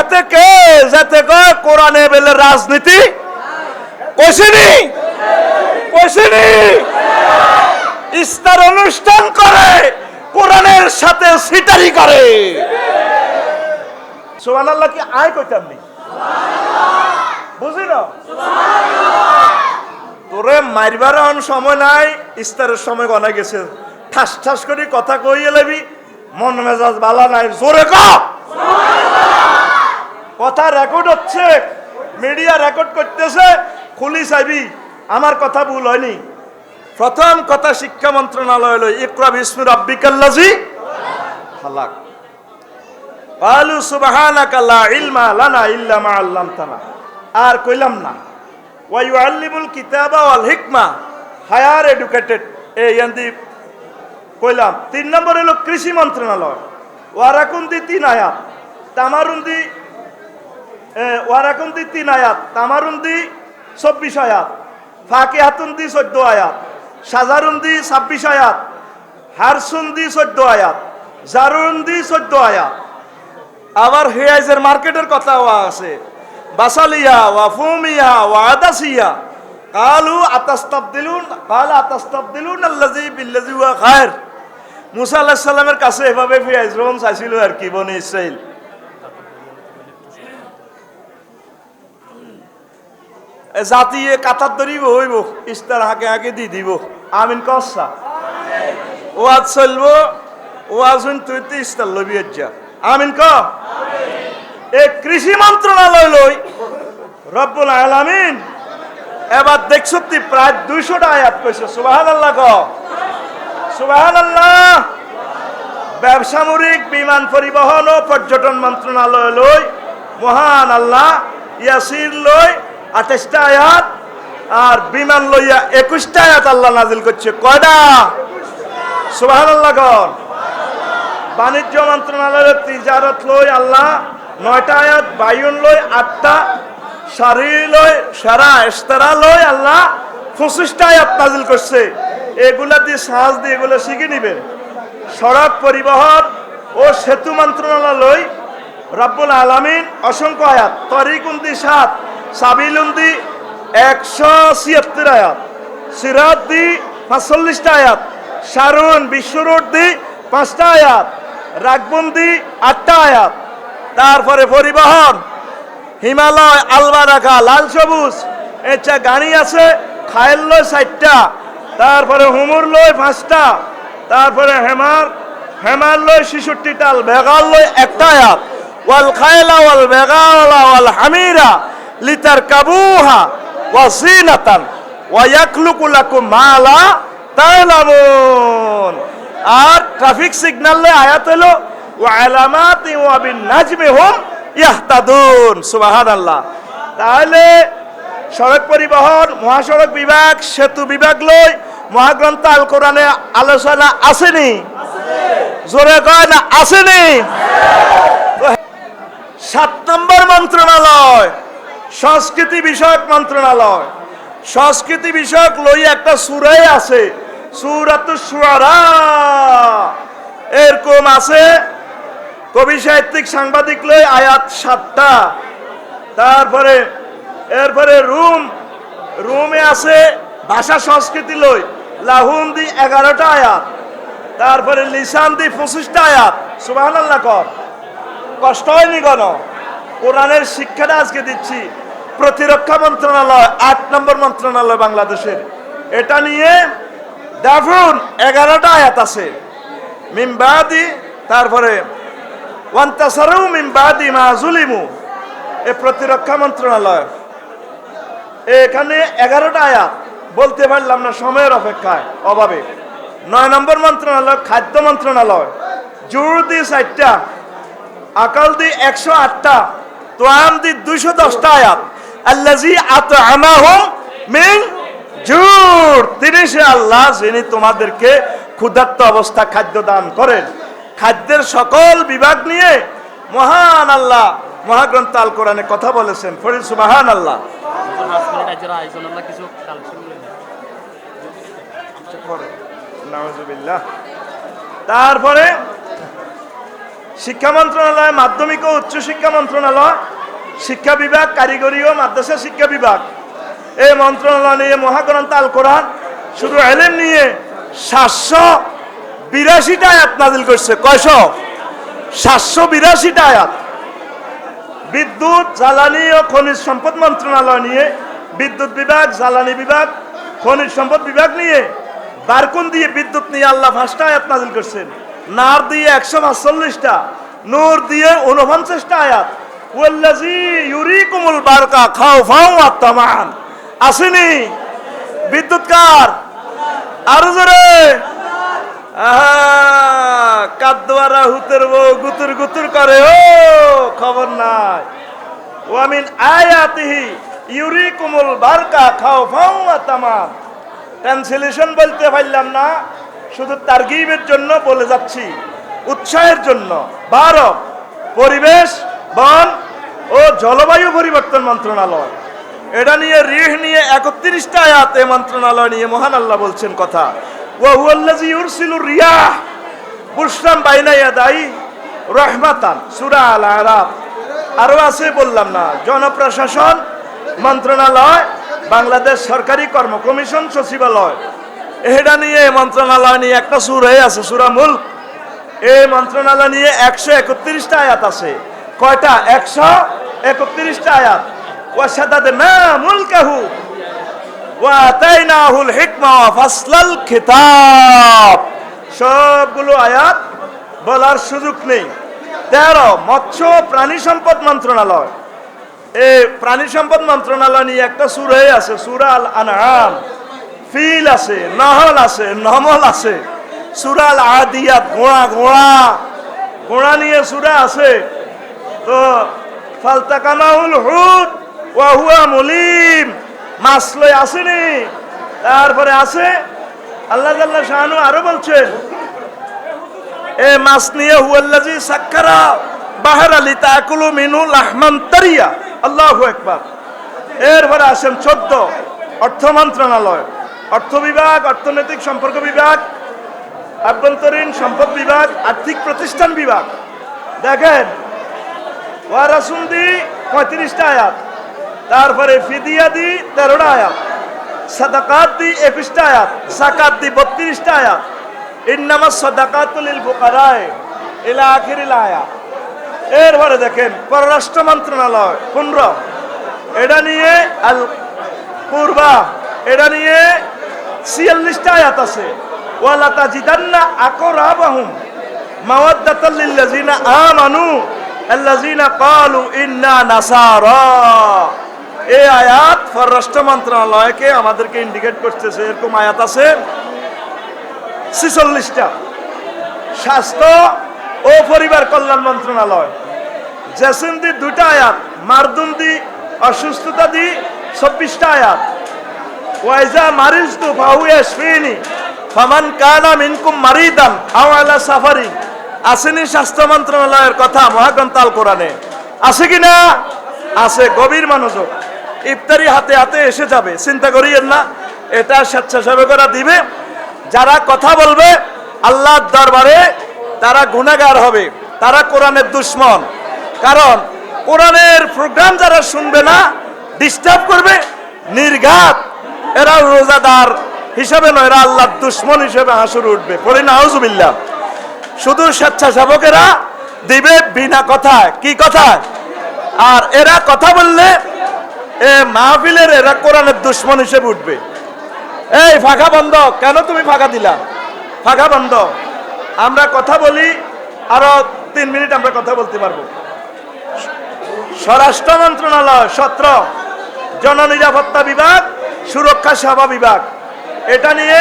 এতে কে যেতে কয় কোরআনে বেলে রাজনীতি? কইসিনি? কইসিনি? ইস্তার অনুষ্ঠান করে, কোরআনের সাথে সিটারি করে। সুবহানাল্লাহ, কি আয় কইতাম নি? বুঝি না তোরে মারবার সময় নাই, ইস্তারের সময় গনা গেছে। ঠাস ঠাস করে কথা কইয়ে লেবি, মন মেজাজ বালা নাই, জোরে ক কথা রেকর্ড হচ্ছে মিডিয়া রেকর্ড করতেছে খুলি চাইবি আমার কথা ভুল হয়নি। প্রথম কথা শিক্ষা মন্ত্রণালয় হলো ইকরা বিস্মি রব্বিকাল্লাজি হালাক আলু সুবহানাকা লা ইলমা লানা ইল্লা মা আল্লামতানা। আর কইলাম না ওয়া ইউআল্লিমুল কিতাবা ওয়াল হিকমা হায়ার এডুকেটেড এই ইয়ান্দি কইলাম। তিন নম্বর হলো কৃষি মন্ত্রণালয়। ওয়ারাকুন্দি তিন আয়াত তামারুন্দি এ, ওয়ারাকুন্দি তিন আয়াত, তামারুন্দি চব্বিশ আয়াত ফাঁকি হাতুন্দি চোদ্দ আয়াত, সাজারুন্দি ছাব্বিশ আয়াত, হারসুন্দি চোদ্দ আয়াত, জারুন্দি চোদ্দ আয়াত। আবার হেয়াইজের মার্কেটের কথাও আছে, বাসালিয়া ওয়া ফুমিয়া ওয়া আদাসিয়া, কালু আতাস্তাবদিলুন, কাল আতাস্তাবদিলুন আল্লাজি বিল্লাজি ওয়া খায়র। মুসা আলাইহিস সালামের কাছে এভাবে ফিয়াইজ রহম চাইছিল আর কি, বনি ইসরাইল জাতিয়ে কাতার ধরিব হইব, ইস্তার হাকে হাকে দি দিব। আমিন কসা ওয়াজ চলবো, ওয়াজ তুই ইস্তার লবি যা। আমিন ক এই কৃষি মন্ত্রণালয় লই, রব্বুল আলামিন, এবার দেখছ তুই প্রায় দুইশোটা আয়াত কইছে সুবাহান আল্লাহ ক সুবাহান আল্লাহ ব্যবসামরিক বিমান পরিবহন ও পর্যটন মন্ত্রণালয় লই, মহান আল্লাহ ইয়াসির লই আঠাশটা আয়াত, আর বিমান লইয়া একুশটা আয়াত আল্লাহ নাজিল করছে। কয়টা? আল্লাহ বাণিজ্য মন্ত্রণালয়ের তিজারত লই আল্লাহ নয়টা আয়াত, বায়ুন লই আটটা, সারি লই সারা ইস্তারা লই আল্লাহ পঁচিশটা আয়াত নাজিল করছে। এগুলা দিয়ে সাহায্য দিয়ে এগুলো শিখে নিবেন সড়ক পরিবহন ও সেতু মন্ত্রণালয় রাব্বুল আলামিন অসংখ্য আয়াত। তরিকুন্দি সাত সাবিলুন্দি একশো ছিয়াত্তর আয়াত সিরাত দি পাঁচচল্লিশটা আয়াত সারুন বিশ্বরোড দি পাঁচটা আয়াত, রাগবন্দি আটটা আয়াত। তারপরে পরিবহন, হিমালয় আলবারাখা লাল সবুজ এটা গাড়ি আছে, খায়েল লয় চারটা তারপরে হুমুর লয় পাঁচটা। তারপরে হেমার হেমার লয় শিশুটি তাল বেগাল লয় একটা আয়াত। ওয়াল খায়লা, ওয়াল বেগালা, ওয়াল হামিরা। লিতার কাবুহা ওয়া জিনাতান ওয়া ইয়াকলুকু লাকুম মা লা তা'লামুন। আর ট্রাফিক সিগন্যাল আয়াত হলো, ওয়া আলামাতি ওয়া বিন নাজমি হুম ইয়াহতাদুন। সুবহানাল্লাহ। তাহলে সড়ক পরিবহন, মহাসড়ক বিভাগ, সেতু বিভাগ লই মহাগ্রন্থ আল কোরআনে আলোচনা আসেনি। জোরে কয় না, আসেনি? সাত নম্বর মন্ত্রণালয়। সংস্কৃতি বিষয়ক মন্ত্রণালয়। সংস্কৃতি বিষয়ক লই একটা সুরাই আছে সুরাত এরকম আছে, কবি সাহিত্যিক সাংবাদিক লই আয়াত সাতটা, তারপরে, এরপরে রুম, রুমে আছে ভাষা সংস্কৃতি লই, লাহুন দি এগারোটা আয়াত, তারপরে লিসান দি পঁচিশটা আয়াত সুবাহ কষ্ট হয়নি গণ কোরআনের শিক্ষাটা আজকে দিচ্ছি। প্রতিরক্ষা মন্ত্রণালয়, আট নম্বর মন্ত্রণালয় বাংলাদেশের। এটা নিয়ে দেখুন এগারোটা আয়াত আছে। মিমবাদি তারপরে, ওয়ান্তাসারু মিমবাদি মা জুলিমু। এ প্রতিরক্ষা মন্ত্রণালয়। এখানে এগারোটা আয়াত, বলতে পারলাম না সময়ের অপেক্ষায়, অভাবে। নয় নম্বর মন্ত্রণালয়, খাদ্য মন্ত্রণালয়। জোর দি চারটা, আকাল দি একশো আটটা, তোয়াম দি দুইশো দশটা আয়াত। আল্লাজি আত আমাহুম মিন জুর। তিনি সে আল্লাহ যিনি তোমাদেরকে ক্ষুধার্ত অবস্থা খাদ্য দান করেন। খাদ্যের সকল বিভাগ নিয়ে মহান আল্লাহ মহাগ্রন্থ আল কোরআনে কথা বলেছেন। ফরিদ সুবাহান আল্লাহ তারপরে শিক্ষা মন্ত্রণালয় মাধ্যমিক ও উচ্চ শিক্ষা মন্ত্রণালয় শিক্ষা বিভাগ, কারিগরি ও মাদ্রাসা শিক্ষা বিভাগ। এই মন্ত্রণালয় নিয়ে মহাগ্রন্থ আল কোরআন শুধু এলেম নিয়ে সাতশো বিরাশিটা আয়াত নাজিল করছে। কয়শ? সাতশো বিরাশিটা আয়াত। বিদ্যুৎ, জ্বালানি ও খনিজ সম্পদ মন্ত্রণালয় নিয়ে, বিদ্যুৎ বিভাগ, জ্বালানি বিভাগ, খনিজ সম্পদ বিভাগ নিয়ে বারকুন দিয়ে বিদ্যুৎ নিয়ে আল্লাহ ফার্স্টটা আয়াত নাজিল করছেন। নার দিয়ে একশো পাঁচচল্লিশটা, নূর দিয়ে উনপঞ্চাশটা আয়াত। ওয়াল্লাজি ইউরিকুমুল বারকা খাও ফাও আত্মামান আসেনি? বিদ্যুৎ কার আরও জোরে। আহা, কাদ্দোয়ারা হুতের বউ গুতুর গুতুর করে ও খবর নাই। ওয়ামিন আয়াতিহি ইউরিকুমুল বারকা খাও ফাও তামাম ট্রান্সলেশন বলতে পারলাম না শুধু তারগিবের জন্য বলে যাচ্ছি। উৎসাহের জন্য। বারো পরিবেশ বন ও জলবায়ু পরিবর্তন মন্ত্রণালয়। এটা নিয়ে রিহ নিয়ে একত্রিশটা আয়াত এ মন্ত্রণালয় নিয়ে মহান আল্লাহ বলছেন কথা। ওয়া হুয়াল্লাযী ইউরসিলুর রিয়াহ, বুশরান বাইনা ইয়াদাই রহমাতান, সূরা আল আরাফ আরও আছে বললাম না, জনপ্রশাসন, মন্ত্রণালয়, বাংলাদেশ সরকারি কর্ম কমিশন সচিবালয়। এটা নিয়ে মন্ত্রণালয় নিয়ে একটা সুরাই আছে, সুরা মুল্ক। এই মন্ত্রণালয় নিয়ে একশো একত্রিশটা আয়াত আছে। কয়টা? একশো একত্রিশটা আয়াত। খিতাব। সবগুলো আয়াত বলার সুযোগ নেই। মৎস্য মন্ত্রণালয়। সম্পদ মন্ত্রণালয় নিয়ে একটা আছে ফিল আছে, নহল আছে নমল আছে। সুরাল আদিয়াত ঘোড়া ঘোড়া ঘোড়া নিয়ে সুরা আছে। তো আসেনি। তারপরে আছে আল্লাহ শাহানু আরও বলছেন, এ মাছ নিয়ে হুয়াল্লাজি সাক্ষারা বাহার আলী তাকুলু মিনু লাহমান তারিয়া। আল্লাহু একবার এরপরে আসেন চোদ্দ, অর্থ মন্ত্রণালয়। অর্থ বিভাগ, অর্থনৈতিক সম্পর্ক বিভাগ, আভ্যন্তরীণ সম্পদ বিভাগ, আর্থিক প্রতিষ্ঠান বিভাগ। দেখেন ওয়ারাসুন্দি পঁয়ত্রিশটা আয়াত। তারপরে ফিদিয়া দি, তেরোটা আয়াত। সাদাকাত দি, একুশটা আয়াত। সাকাত দি, বত্রিশটা আয়াত। ইন্নামা সাদাকাতুল ফুকারায়, ইলা আখিরিল আয়াত। এরপরে দেখেন, পররাষ্ট্র মন্ত্রণালয়, পনেরো। এটা নিয়ে আল পূর্বা, এটা নিয়ে ছিয়াল্লিশটা আয়াত আছে। ওয়ালা তাজিদান্না আকরাবাহুম মাওয়াদ্দাতাল লিল্লাযিনা আমানু। আল্লাযিনা ক্বালু ইন্না নাসারা। এই আয়াত পররাষ্ট্র মন্ত্রণালয়কে আমাদেরকে ইন্ডিকেট করতেছে এরকম আয়াত আছে। ছিচল্লিশটা। স্বাস্থ্য ও পরিবার কল্যাণ মন্ত্রণালয়। জেসিন্দি দুটা আয়াত, মারদুন্দি অসুস্থতা দি চব্বিশটা আয়াত। ওয়াইজা মারিজ তু ফাহু ইয়াশফিনি, ফামান কানা মিনকুম মারিদান আও আলা সাফারি আসেনি স্বাস্থ্য মন্ত্রণালয়ের কথা মহাগ্রন্থ আল কোরআনে। আছে কি না? আছে, গভীর মনোযোগ। ইফতারি হাতে হাতে এসে যাবে, চিন্তা করিয়েন না, এটা স্বেচ্ছাসেবকরা দিবে। যারা কথা বলবে, আল্লাহর দরবারে তারা গুণাগার হবে, তারা কোরআনের দুশ্মন। কারণ কোরআনের প্রোগ্রাম যারা শুনবে না ডিস্টার্ব করবে, নির্ঘাত। এরা রোজাদার হিসাবে নয়, এরা আল্লাহর দুশ্মন হিসেবে হাসুর উঠবে। পড়ি না আউজুবিল্লাহ শুধু স্বেচ্ছাসেবকেরা দিবে বিনা কথায়। কি কথায়? আর এরা কথা বললে এ মাহফিলের এরা কোরআনের দুশ্মন হিসেবে উঠবে। এই, ফাঁকা বন্ধ। কেন তুমি ফাঁকা দিলা? ফাঁকা বন্ধ। আমরা কথা বলি, আরও তিন মিনিট আমরা কথা বলতে পারব। স্বরাষ্ট্র মন্ত্রণালয়, সত্র, জননিরাপত্তা বিভাগ, সুরক্ষা সেবা বিভাগ। এটা নিয়ে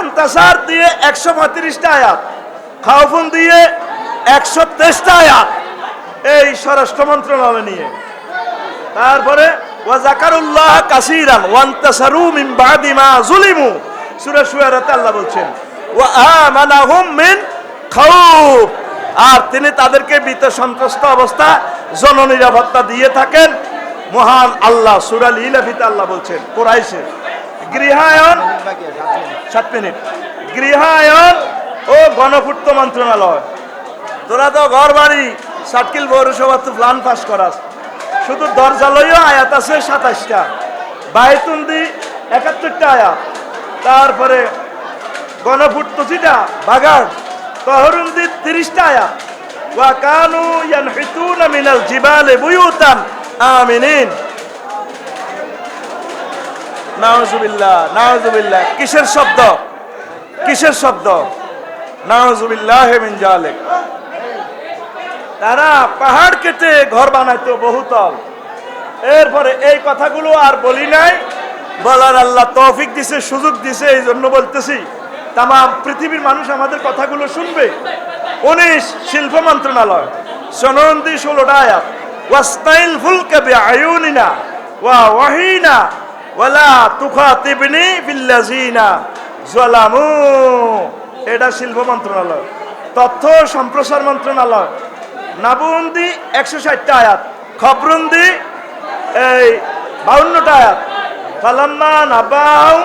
এন্তাসার দিয়ে একশো পঁয়ত্রিশটা আয়াত। খাওফুন দিয়ে একশো তেইশটা আয়াত এই স্বরাষ্ট্র মন্ত্রণালয় নিয়ে। তারপরে ওয়াজাকারুল্লাহ কাসিরান ওয়ান্তাসারু মিন বাদি মা যুলিমু সূরা শুয়ারাতে আল্লাহ বলছেন, ওয়া আমানাহুম মিন খাউফ। আর তিনি তাদেরকে ভীত সন্ত্রস্ত অবস্থা, জননিরাপত্তা দিয়ে থাকেন। মহান আল্লাহ, সূরা লিলাফিতে আল্লাহ বলছেন কোরাইশে গৃহায়ন সাত মিনিট। গৃহায়ন ও গণপূর্ত মন্ত্রণালয়। তোরা তো ঘর বাড়ি সাটকিল পৌরসভা তো প্ল্যান পাস করাস। শুধু দরজালয়ও আয়াত আছে সাতাশটা। বায়তুন্দি একাত্তরটা আয়াত। তারপরে গণফুট্টুচিটা বাগার তহরুন্দি তিরিশটা আয়াত। ওয়া কানু ইয়ানহিতুনা মিনাল জিবালে বুয়ুতান আমিনিন। নাউজুবিল্লাহ নাউজুবিল্লাহ। কিসের শব্দ? কিসের শব্দ? মিন জালিক। তারা পাহাড় কেটে ঘর বানাইতো বহুতল। এরপরে এই কথাগুলো আর বলি নাই। বলার আল্লাহ তৌফিক দিছে, সুযোগ দিছে এই জন্য বলতেছি তাম পৃথিবীর মানুষ আমাদের কথাগুলো শুনবে। উনিশ, শিল্প মন্ত্রণালয়। সনন্দি ষোলোটা আয়াত। ওয়াস্তাইল ফুলকে আয়ুনিনা ওয়া ওয়াহিনা ওয়ালা তুখাতিবনি বিল্লাজিনা জালামু এটা শিল্প মন্ত্রণালয়। তথ্য সম্প্রসার মন্ত্রণালয়। নাবুন্দি একশো ষাটটা আয়াত। খবরুন্দি এই বাউন্নটা আয়াত। ফালাম্মা নাবাউ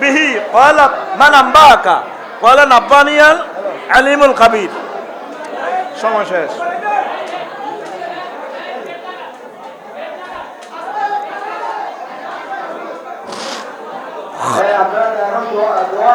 বিহি কয়লা মান আম্বাকা কয়লা নাব্বানিয়াল আলিমুল কাবির সময় শেষ। আপনারা এখন দোয়া